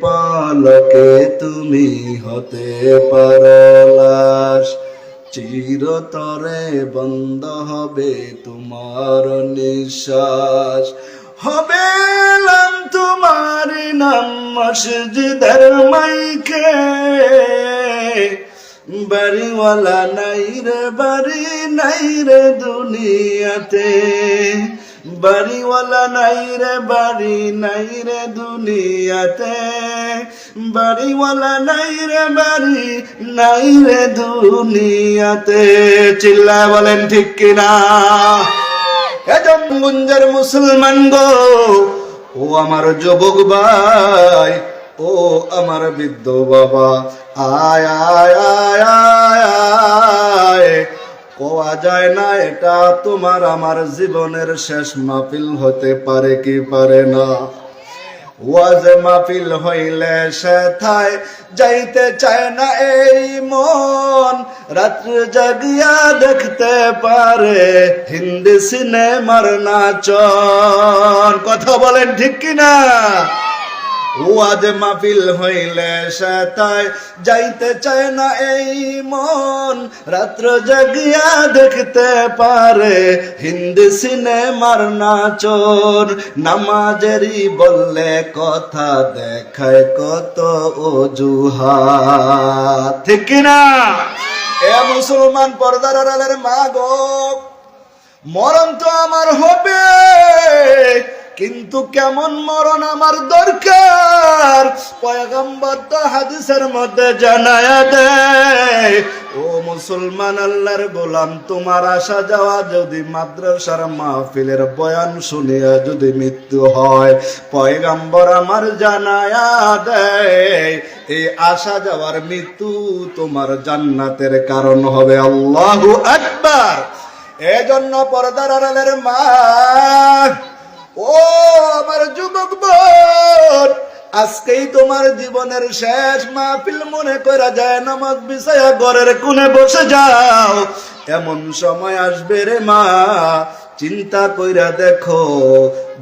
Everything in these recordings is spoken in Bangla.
পালকে তুমি হতে পারো লাশ চিরতরে বন্ধ হবে তোমার নিঃশ্বাস। হবে তোমার নাম মসজিদের মাইকে। বাড়িওয়ালা নাই রে, বাড়ি নাই রে দুনিয়াতে। বাড়িওয়ালা নাই রে, বাড়ি নাই রে দুনিয়াতে। বাড়িওয়ালা নাই রে, বাড়ি নাই রে দুনিয়াতে। চিল্লা বলেন ঠিক কিনা? গুঞ্জার মুসলমান গো, ও আমার যুবক ভাই, ও আমার বৃদ্ধ বাবা। আয় আয় আয় আয় আয়। কোয়া যায় না, এটা তোমার আমার জীবনের শেষ মাহফিল হতে পারে কি পারে না। ওয়াজ মাহফিল হইলে সেথায় যাইতে চায় না এই মন। রাত্র জাগিয়া দেখতে পারে, হিন্দি সিনেমার নাচন। কথা বলেন ঠিক কিনা? ওয়াজ মাহফিল হইলে সেতায় যাইতে চায় না এই মন। রাত্র জাগিয়া দেখতে পারে হিন্দি সিনেমার নাচন। নামাজেরই বললে কথা দেখায় কত অজুহাত। ঠিক কিনা এ মুসলমান পর্দার আড়ালের মা গো, মরণ তো আমার হবে। কিন্তু কেমন মরণ আমার দরকার? পয়গম্বর তো হাদিসের মধ্যে জানায় দেয়, ও মুসলমান আল্লাহর গোলাম, তোমার আসা যাওয়া যদি মাদ্রাসার মাহফিলের বয়ান শুনিয়া যদি মৃত্যু হয়, পয়গম্বর আমার জানায়া দেয়, এই আসা যাওয়ার মৃত্যু তোমার জান্নাতের কারণ হবে আল্লাহু আকবার। এজন্য পর্দার আড়ালের মা ও আমার যুবক বোন, আজকেই তোমার জীবনের শেষ মাহফিল মনে করা যায়, নামাজ বিছায়া ঘরের কোণে বসে যাও। এমন সময় আসবে রে মা, চিন্তা কইরা দেখো,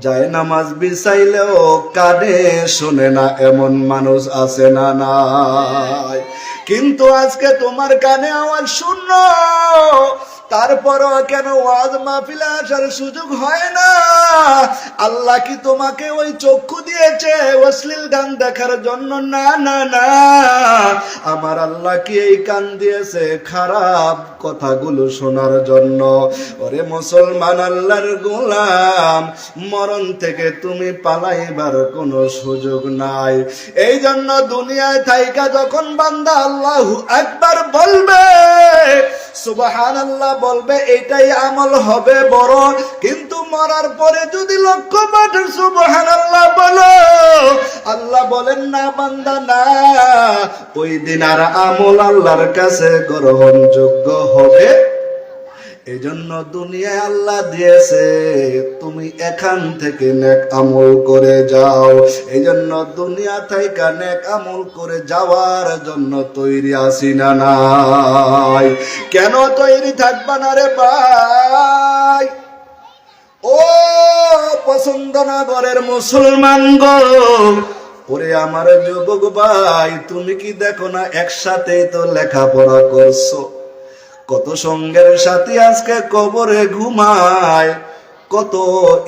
যায় নামাজ বিছাইলেও কানে শোনে না এমন মানুষ আছে না নাই। কিন্তু আজকে তোমার কানে আওয়াজ শূন্য তারপরও কেন ওয়াজ মাহফিলে আসার সুযোগ হয় না? আল্লাহ কি তোমাকে ওই চক্ষু দিয়েছে? অশ্লীল গান দেখার জন্য? না না না। আমার আল্লাহ কি এই কান দিয়েছে? খারাপ কথাগুলো শোনার জন্য। ওরে মুসলমান আল্লাহর গোলাম, মরণ থেকে তুমি পালাইবার কোনো সুযোগ নাই। এই জন্য দুনিয়ায় থাইকা যখন বান্দা আল্লাহু একবার বলবে সুবাহান বলবে, এটাই আমল হবে বড়। কিন্তু মরার পরে যদি লক্ষ পাঠের সুবাহান আল্লাহ বলো, আল্লাহ বলেন, না বান্দা, না। ওই দিন আর আমল আল্লাহর কাছে গ্রহণযোগ্য হবে এই জন্য দুনিয়ায় আল্লাহ দিয়েছে, তুমি এখান থেকে নেক আমল করে যাও। এই জন্য দুনিয়া থেকে নেক আমল করে যাওয়ার জন্য তৈরি আসি না নাই। কেন তৈরি থাকবা না রে ভাই? ও পছন্দ না ঘরের মুসলমান গো। ওরে আমার যুবক ভাই, তুমি কি দেখো না একসাথেই তো লেখাপড়া করছ? কত সঙ্গের সাথে আজকে কবরে ঘুমায়? কত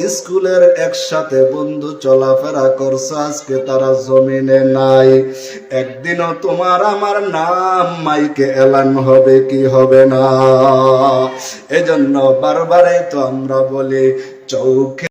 স্কুলের একসাথে বন্ধু চলাফেরা করছে আজকে তারা জমিনে নাই। একদিনও তোমার আমার নাম মাইকে এলান হবে কি হবে না? এজন্য বারবারে তো আমরা বলি, চৌখে